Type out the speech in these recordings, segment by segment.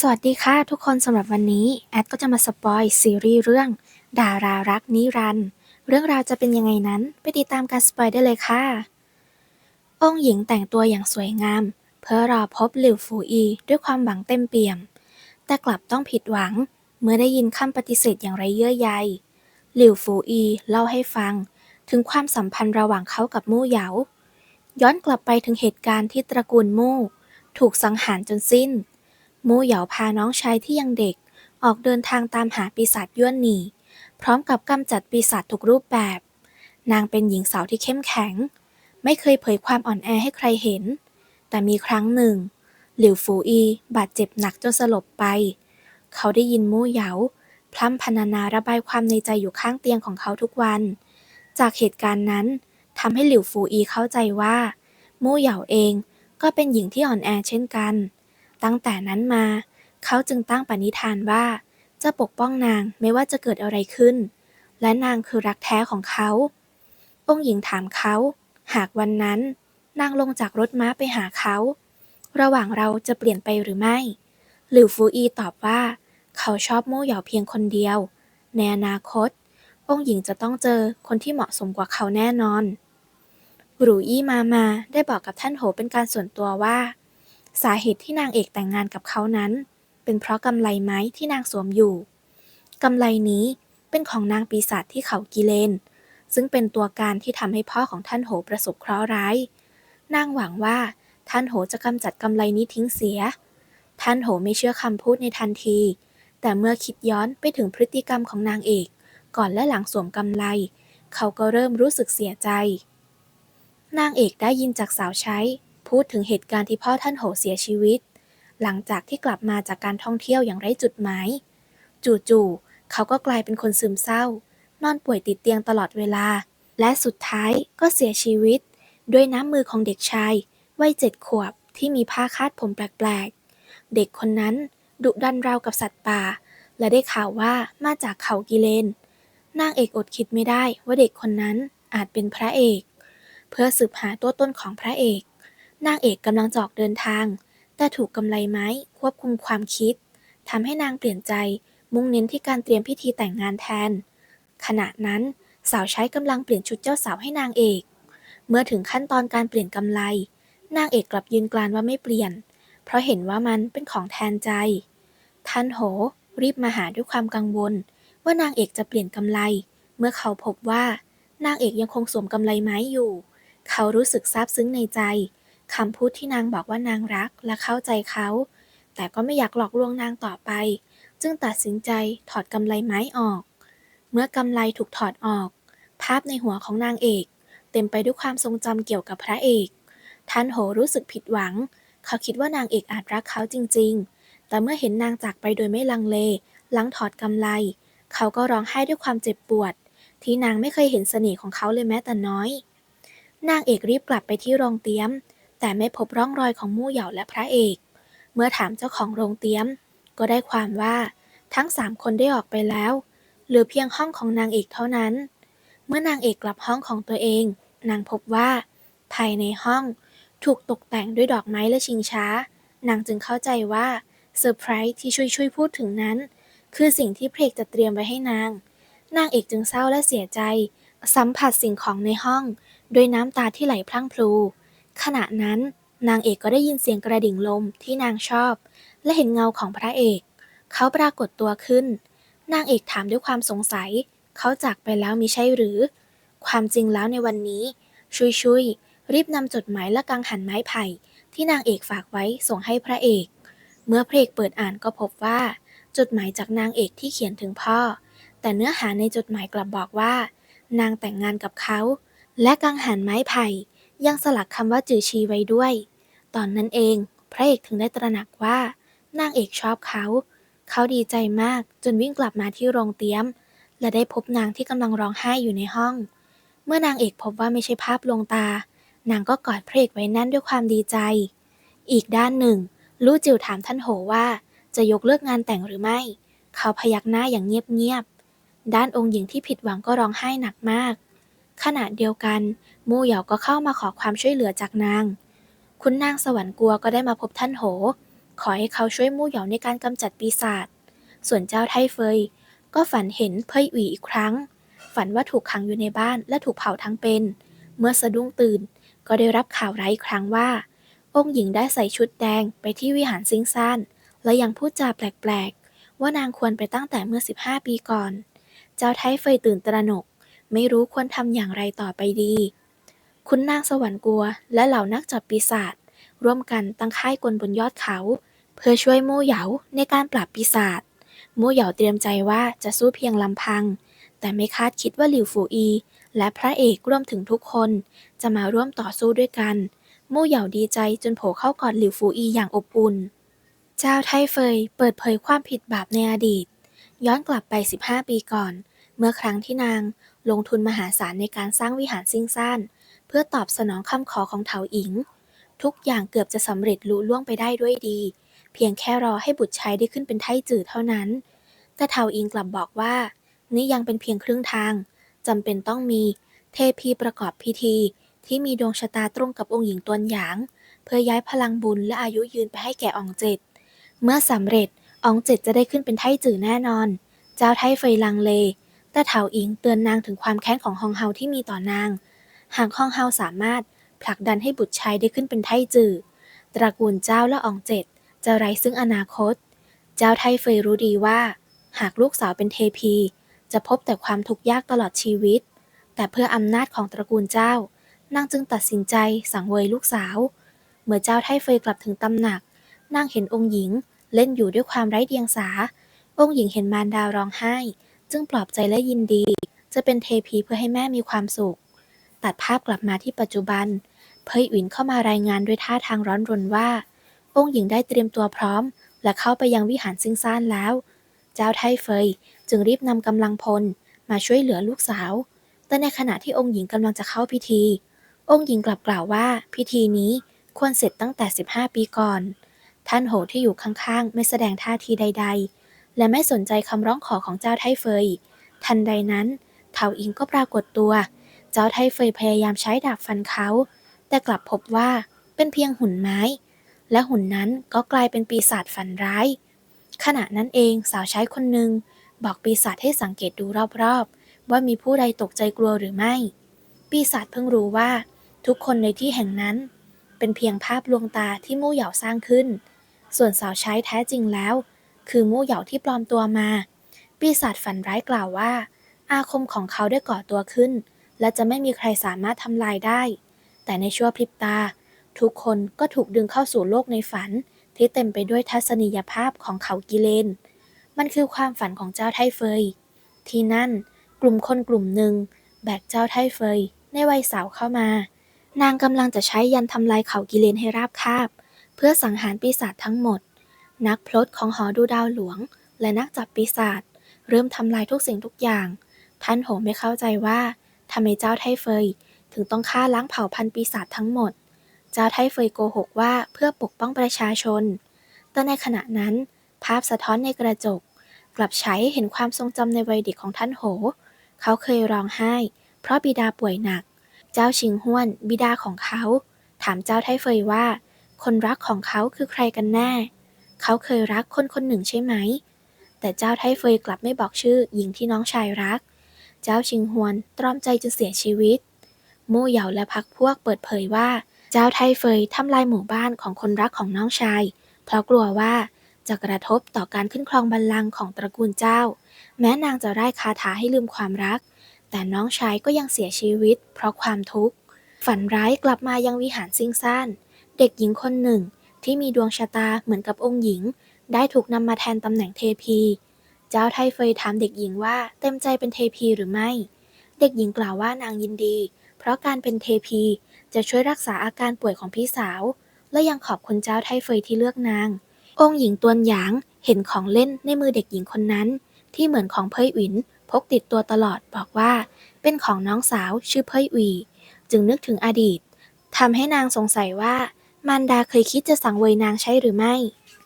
สวัสดีค่ะทุกคนสำหรับวันนี้แอดก็จะมาสปอยซีรีส์เรื่อง ดารารักนิรันต์เรื่องราวจะเป็นยังไงนั้นไปติดตามการสปอยได้เลยค่ะ องค์หญิงแต่งตัวอย่างสวยงาม เพื่อรอพบหลิวฟูอี ด้วยความหวังเต็มเปี่ยม แต่กลับต้องผิดหวัง เมื่อได้ยินคำปฏิเสธอย่างไรเยื่อใยหลิวฟูอีเล่าให้ฟัง ถึงความสัมพันธ์ระหว่างเขากับมู่เหยาย้อนกลับไปถึงเหตุการณ์ที่ตระกูลมู่ ถูกสังหารจนสิ้น มู่เหยาพาน้องชายที่ยังเด็ก ออกเดินทางตามหาปีศาจย้วนหนีพร้อมกับกำจัดปีศาจทุกรูปแบบ นางเป็นหญิงสาวที่เข้มแข็ง ไม่เคยเผยความอ่อนแอให้ใครเห็น แต่มีครั้งหนึ่ง หลิวฟูอีบาดเจ็บหนักจนสลบไป เขาได้ยินมู่เหยาพร่ำพรรณนาระบายความในใจอยู่ข้างเตียงของเขาทุกวัน จากเหตุการณ์นั้นทำให้หลิวฟูอีเข้าใจว่ามู่เหยาเองก็เป็นหญิงที่อ่อนแอเช่นกัน ตั้งแต่นั้นมา เขาจึงตั้งปณิธานว่า จะปกป้องนางไม่ว่าจะเกิดอะไรขึ้น และนางคือรักแท้ของเขา องค์หญิงถามเขา หากวันนั้น นางลงจากรถม้าไปหาเขา ระหว่างเราจะเปลี่ยนไปหรือไม่ หลิวฟูอีตอบว่า เขาชอบโม่เหยาเพียงคนเดียว ในอนาคต องค์หญิงจะต้องเจอคนที่เหมาะสมกว่าเขาแน่นอนหรูอี้มามาได้บอกกับท่านโหเป็นการส่วนตัวว่า สาเหตุที่นางเอกแต่งงานกับเขานั้น เป็นเพราะกำไลไม้ที่นางสวมอยู่กำไลนี้เป็นของนางปีศาจที่เขากิเลน ซึ่งเป็นตัวการที่ทำให้พ่อของท่านโหประสบเคราะห์ร้าย นางหวังว่าท่านโหจะกำจัดกำไลนี้ทิ้งเสีย ท่านโหไม่เชื่อคำพูดในทันที แต่เมื่อคิดย้อนไปถึงพฤติกรรมของนางเอก ก่อนและหลังสวมกำไล เขาก็เริ่มรู้สึกเสียใจ นางเอกได้ยินจากสาวใช้ พูดถึงเหตุการณ์ที่พ่อท่านโหเสียชีวิต หลังจากที่กลับมาจากการท่องเที่ยวอย่างไร้จุดหมาย จู่ๆเขาก็กลายเป็นคนซึมเศร้า นอนป่วยติดเตียงตลอดเวลา และสุดท้ายก็เสียชีวิต ด้วยน้ำมือของเด็กชายวัยเจ็ดขวบที่มีผ้าคาดผมแปลกๆ เด็กคนนั้นดุดันราวกับสัตว์ป่า และได้ข่าวว่ามาจากเขากิเลน นางเอกอดคิดไม่ได้ว่าเด็กคนนั้นอาจเป็นพระเอก เพื่อสืบหาตัวตนของพระเอก นางเอกกำลังจะออกเดินทาง แต่ถูกกำไลไม้ควบคุมความคิดทำให้นางเปลี่ยนใจ มุ่งเน้นที่การเตรียมพิธีแต่งงานแทน ขณะนั้นสาวใช้กำลังเปลี่ยนชุดเจ้าสาวให้นางเอก เมื่อถึงขั้นตอนการเปลี่ยนกำไล นางเอกกลับยืนกรานว่าไม่เปลี่ยน เพราะเห็นว่ามันเป็นของแทนใจ ท่านโห รีบมาหาด้วยความกังวล ว่านางเอกจะเปลี่ยนกำไล เมื่อเขาพบว่านางเอกยังคงสวมกำไลไม้อยู่ เขารู้สึกซาบซึ้งในใจ คำพูดที่นางบอกว่านางรักและเข้าใจเขา แต่ก็ไม่อยากหลอกลวงนางต่อไป จึงตัดสินใจถอดกำไลไม้ออก เมื่อกำไลถูกถอดออก ภาพในหัวของนางเอก เต็มไปด้วยความทรงจำเกี่ยวกับพระเอก ท่านโหรู้สึกผิดหวัง เขาคิดว่านางเอกอาจรักเขาจริง ๆ แต่เมื่อเห็นนางจากไปโดยไม่ลังเล หลังถอดกำไล เขาก็ร้องไห้ด้วยความเจ็บปวด ที่นางไม่เคยเห็นเสน่ห์ของเขาเลยแม้แต่น้อย นางเอกรีบกลับไปที่โรงเตี้ยม แต่ไม่พบร่องรอยของมู่เหยาและพระเอก เมื่อถามเจ้าของโรงเตี้ยม ก็ได้ความว่าทั้งสามคนได้ออกไปแล้วเหลือเพียงห้องของนางเอกเท่านั้น เมื่อนางเอกกลับห้องของตัวเอง นางพบว่า ภายในห้องถูกตกแต่งด้วยดอกไม้และชิงช้า นางจึงเข้าใจว่าเซอร์ไพรส์ที่ช่วยช่วยพูดถึงนั้น คือสิ่งที่เพลกจะเตรียมไว้ให้นาง นางเอกจึงเศร้าและเสียใจ สัมผัสสิ่งของในห้อง ด้วยน้ำตาที่ไหลพลั่งพลู ขณะนั้นนางเอกก็ได้ยินเสียงกระดิ่งลมที่นางชอบ และเห็นเงาของพระเอก เขาปรากฏตัวขึ้น นางเอกถามด้วยความสงสัย เขาจากไปแล้วมิใช่หรือ ความจริงแล้วในวันนี้ ชุยชุยรีบนำจดหมายและกังหันไม้ไผ่ ที่นางเอกฝากไว้ส่งให้พระเอก เมื่อพระเอกเปิดอ่านก็พบว่า จดหมายจากนางเอกที่เขียนถึงพ่อ แต่เนื้อหาในจดหมายกลับบอกว่า นางแต่งงานกับเขา และกังหันไม้ไผ่ ยังสลักคำว่าจือชีไว้ด้วย ตอนนั้นเอง พระเอกถึงได้ตระหนักว่า นางเอกชอบเขา เขาดีใจมากจนวิ่งกลับมาที่โรงเตี้ยม และได้พบนางที่กำลังร้องไห้อยู่ในห้อง เมื่อนางเอกพบว่าไม่ใช่ภาพลวงตา นางก็กอดพระเอกไว้แน่นด้วยความดีใจ อีกด้านหนึ่ง ลู่จิวถามท่านโหว่า จะยกเลิกงานแต่งหรือไม่ เขาพยักหน้าอย่างเงียบๆด้านองค์หญิงที่ผิดหวังก็ร้องไห้หนักมาก ขณะเดียวกันมู่เหยาก็เข้ามาขอความช่วยเหลือจากนาง คุณนางสวรรค์กลัวก็ได้มาพบท่านโห ขอให้เขาช่วยมู่เหยาในการกำจัดปีศาจ ส่วนเจ้าไทเฟย ก็ฝันเห็นเพยหวีอีกครั้ง ฝันว่าถูกขังอยู่ในบ้านและถูกเผาทั้งเป็น เมื่อสะดุ้งตื่นก็ได้รับข่าวร้ายอีกครั้งว่า องค์หญิงได้ใส่ชุดแดงไปที่วิหารซิงซาน และยังพูดจาแปลกๆ ว่านางควรไปตั้งแต่เมื่อ 15 ปีก่อน เจ้าไทเฟยตื่นตระหนก ไม่รู้ควรทำอย่างไรต่อไปดี คุณนางสวรรค์กลัว และเหล่านักจับปีศาจร่วมกันตั้งค่ายกลบนยอดเขา เพื่อช่วยมู่เหยาในการปราบปีศาจมู่เหยาเตรียมใจว่าจะสู้เพียงลำพัง แต่ไม่คาดคิดว่าหลิวฝูอี และพระเอกรวมถึงทุกคน จะมาร่วมต่อสู้ด้วยกัน มู่เหยาดีใจจนโผล่เข้ากอดหลิวฝูอีอย่างอบอุ่น เจ้าไทเฟยเปิดเผยความผิดบาปในอดีต ย้อนกลับไป 15 ปีก่อน เมื่อครั้งที่นาง ลงทุนมหาศาลในการสร้างวิหารซิงซ่าน เพื่อตอบสนองคำขอของเถาอิง ทุกอย่างเกือบจะสำเร็จลุล่วงไปได้ด้วยดี เพียงแค่รอให้บุตรชายได้ขึ้นเป็นไทจือเท่านั้น แต่เถาอิงกลับบอกว่า นี่ยังเป็นเพียงครึ่งทางจำเป็นต้องมีเทพีประกอบพิธี ที่มีดวงชะตาตรงกับองค์หญิงตวนหยาง เพื่อย้ายพลังบุญและอายุยืนไปให้แก่อองเจ็ดเมื่อสำเร็จอองเจ็ดจะได้ขึ้นเป็นไทจือแน่นอน เจ้าไทเฟยลังเล แต่เถาอิงเตือนนางถึงความแค้นของฮองเฮาที่มีต่อนาง หากฮองเฮาสามารถผลักดันให้บุตรชายได้ขึ้นเป็นไทจือตระกูลเจ้าและอองเจ็ดจะไร้ซึ่งอนาคต เจ้าไทเฟยรู้ดีว่า หากลูกสาวเป็นเทพี จะพบแต่ความทุกข์ยากตลอดชีวิต แต่เพื่ออำนาจของตระกูลเจ้านางจึงตัดสินใจสังเวยลูกสาว เมื่อเจ้าไทเฟยกลับถึงตำหนัก นางเห็นองค์หญิงเล่นอยู่ด้วยความไร้เดียงสา องค์หญิงเห็นมารดาร้องไห้ จึงปลอบใจและยินดี จะเป็นเทพีเพื่อให้แม่มีความสุข ตัดภาพกลับมาที่ปัจจุบัน เพยอินเข้ามารายงานด้วยท่าทางร้อนรนว่า องค์หญิงได้เตรียมตัวพร้อม และเข้าไปยังวิหารซิงซ่านแล้ว เจ้าไทเฟยจึงรีบนำกำลังพลมาช่วยเหลือลูกสาว แต่ในขณะที่องค์หญิงกำลังจะเข้าพิธี องค์หญิงกลับกล่าวว่าพิธีนี้ควรเสร็จตั้งแต่ 15 ปีก่อน ท่านโหที่อยู่ข้างๆ ไม่แสดงท่าทีใด ๆ และไม่สนใจคำร้องขอของเจ้าไทเฟย ทันใดนั้นเถาอิงก็ปรากฏตัว เจ้าไทเฟยพยายามใช้ดาบฟันเขา แต่กลับพบว่าเป็นเพียงหุ่นไม้ และหุ่นนั้นก็กลายเป็นปีศาจฝันร้าย ขณะนั้นเองสาวใช้คนหนึ่งบอกปีศาจให้สังเกตดูรอบๆ ว่ามีผู้ใดตกใจกลัวหรือไม่ ปีศาจเพิ่งรู้ว่า ทุกคนในที่แห่งนั้น เป็นเพียงภาพลวงตาที่มู่เหยาสร้างขึ้น ส่วนสาวใช้แท้จริงแล้ว คือมู่เหยาที่ปลอมตัวมา ปีศาจฝันร้ายกล่าวว่า อาคมของเขาได้ก่อตัวขึ้น และจะไม่มีใครสามารถทำลายได้ แต่ในชั่วพริบตา ทุกคนก็ถูกดึงเข้าสู่โลกในฝัน ที่เต็มไปด้วยทัศนียภาพของเขากิเลน มันคือความฝันของเจ้าไทเฟย ที่นั่นกลุ่มคนกลุ่มหนึ่ง แบกเจ้าไทเฟย ในวัยสาวเข้ามา นางกำลังจะใช้ยันทำลายเขากิเลนให้ราบคาบ เพื่อสังหารปีศาจทั้งหมด นักพลดของหอดูดาวหลวง และนักจับปีศาจเริ่มทำลายทุกสิ่งทุกอย่าง ท่านโหไม่เข้าใจว่าทำไมเจ้าไทเฟย ถึงต้องฆ่าล้างเผ่าพันธุ์ปีศาจทั้งหมด เจ้าไทเฟยโกหกว่าเพื่อปกป้องประชาชน แต่ในขณะนั้น ภาพสะท้อนในกระจก กลับใช้เห็นความทรงจำในวัยเด็กของท่านโห เขาเคยร้องไห้ เพราะบิดาป่วยหนัก เจ้าชิงห้วน บิดาของเขา ถามเจ้าไทเฟยว่า คนรักของเขาคือใครกันแน่ เขาเคยรักคนคนหนึ่งใช่ไหม แต่เจ้าไทเฟยกลับไม่บอกชื่อหญิงที่น้องชายรัก เจ้าชิงฮวนตรอมใจจนเสียชีวิต มู่เหยาและพักพวกเปิดเผยว่า เจ้าไทเฟยทำลายหมู่บ้านของคนรักของน้องชาย เพราะกลัวว่าจะกระทบต่อการขึ้นครองบัลลังก์ของตระกูลเจ้า แม้นางจะไร้คาถาให้ลืมความรัก แต่น้องชายก็ยังเสียชีวิต เพราะความทุกข์ ฝันร้ายกลับมายังวิหารซิงซ่าน เด็กหญิงคนหนึ่ง ที่มีดวงชะตาเหมือนกับองค์หญิง ได้ถูกนำมาแทนตำแหน่งเทพี เจ้าไทเฟยถามเด็กหญิงว่าเต็มใจเป็นเทพีหรือไม่ เด็กหญิงกล่าวว่านางยินดี เพราะการเป็นเทพีจะช่วยรักษาอาการป่วยของพี่สาว และยังขอบคุณเจ้าไทเฟยที่เลือกนาง องค์หญิงตวนหยางเห็นของเล่นในมือเด็กหญิงคนนั้น ที่เหมือนของเพยหวินพกติดตัวตลอดบอกว่า เป็นของน้องสาวชื่อเพยหวี จึงนึกถึงอดีตทำให้นางสงสัยว่า มารดาเคยคิดจะสังเวยนางใช่หรือไม่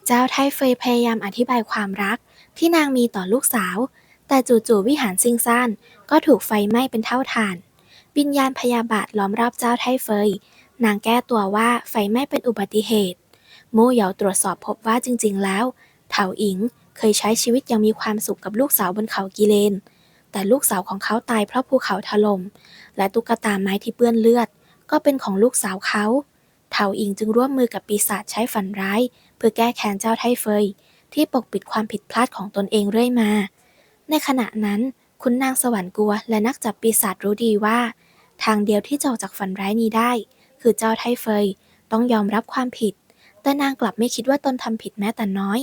เจ้าไทเฟยพยายามอธิบายความรักที่นางมีต่อลูกสาว แต่จู่ๆวิหารซิงซ่านก็ถูกไฟไหม้เป็นเท่าฐาน วิญญาณพยาบาทล้อมรอบเจ้าไทเฟย นางแก้ตัวว่าไฟไหม้เป็นอุบัติเหตุ มู่เหยาตรวจสอบพบว่าจริงๆ แล้วเถาอิงเคยใช้ชีวิตอย่างมีความสุขกับลูกสาวบนเขากิเลน แต่ลูกสาวของเขาตายเพราะภูเขาถล่มและตุ๊กตาไม้ที่เปื้อนเลือด ก็เป็นของลูกสาวเขา เถาอิงจึงร่วมมือกับปีศาจใช้ฝันร้าย เพื่อแก้แค้นเจ้าไทเฟย ที่ปกปิดความผิดพลาดของตนเองเรื่อยมา ในขณะนั้นคุณนางสวรรค์กัวและนักจับปีศาจรู้ดีว่า ทางเดียวที่จะออกจากฝันร้ายนี้ได้ คือเจ้าไทเฟยต้องยอมรับความผิด แต่นางกลับไม่คิดว่าตนทำผิดแม้แต่น้อย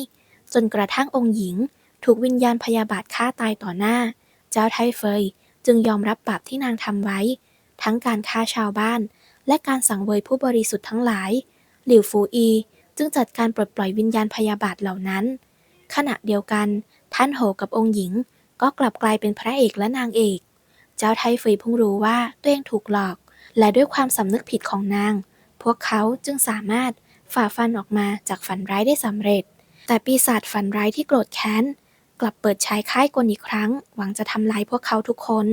จนกระทั่งองค์หญิง ถูกวิญญาณพยาบาทฆ่าตายต่อหน้า เจ้าไทเฟยจึงยอมรับบาปที่นางทำไว้ ทั้งการฆ่าชาวบ้าน และการสังเวยผู้บริสุทธิ์ทั้งหลาย หลิวฟูอีจึงจัดการปลดปล่อยวิญญาณพยาบาทเหล่านั้น ขณะเดียวกัน ท่านโหกับองค์หญิง ก็กลับกลายเป็นพระเอกและนางเอก เจ้าไทเฟยเพิ่งรู้ว่าตัวเองถูกหลอก และด้วยความสำนึกผิดของนาง พวกเขาจึงสามารถฝ่าฟันออกมาจากฝันร้ายได้สำเร็จ แต่ปีศาจฝันร้ายที่โกรธแค้น กลับเปิดใช้ค่ายกลอีกครั้ง หวังจะทำลายพวกเขาทุกคน